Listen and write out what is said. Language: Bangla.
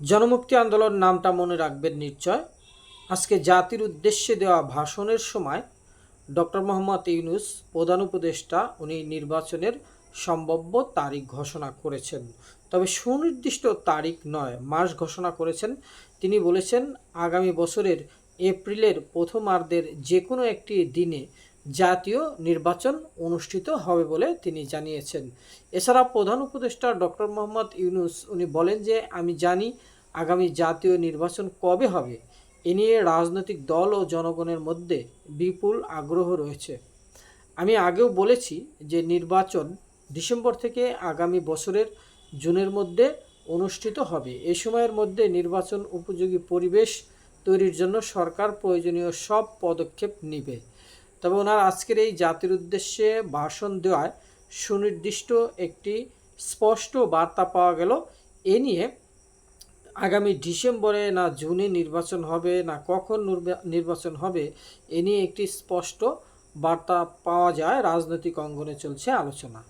জনমুক্তি আন্দোলন নামটা মনে রাখবেন নিশ্চয়। আজকে জাতির উদ্দেশ্যে দেওয়া ভাষণের সময় ডক্টর মোহাম্মদ ইউনুস প্রধান উপদেষ্টা, উনি নির্বাচনের সম্ভাব্য তারিখ ঘোষণা করেছেন। তবে সুনির্দিষ্ট তারিখ নয় মাস ঘোষণা করেছেন। তিনি বলেছেন, আগামী বছরের এপ্রিলের প্রথমার্ধের যে কোনো একটি দিনে জাতীয় নির্বাচন অনুষ্ঠিত হবে বলে তিনি জানিয়েছেন। এছাড়া প্রধান উপদেষ্টা ডক্টর মোহাম্মদ ইউনুস, উনি বলেন যে, আমি জানি আগামী জাতীয় নির্বাচন কবে হবে। এ নিয়ে রাজনৈতিক দল ও জনগণের মধ্যে বিপুল আগ্রহ রয়েছে। আমি আগেও বলেছি যে, নির্বাচন ডিসেম্বর থেকে আগামী বছরের জুনের মধ্যে অনুষ্ঠিত হবে। এই সময়ের মধ্যে নির্বাচন উপযোগী পরিবেশ তৈরির জন্য সরকার প্রয়োজনীয় সব পদক্ষেপ নেবে। তবে ওনার আজকের এই জাতির উদ্দেশ্যে ভাষণ দেওয়ায় সুনির্দিষ্ট একটি স্পষ্ট বার্তা পাওয়া গেল। এ নিয়ে আগামী ডিসেম্বরে না জুনে নির্বাচন হবে, না কখন নির্বাচন হবে, এ নিয়ে একটি স্পষ্ট বার্তা পাওয়া যায়। রাজনৈতিক অঙ্গনে চলছে আলোচনা।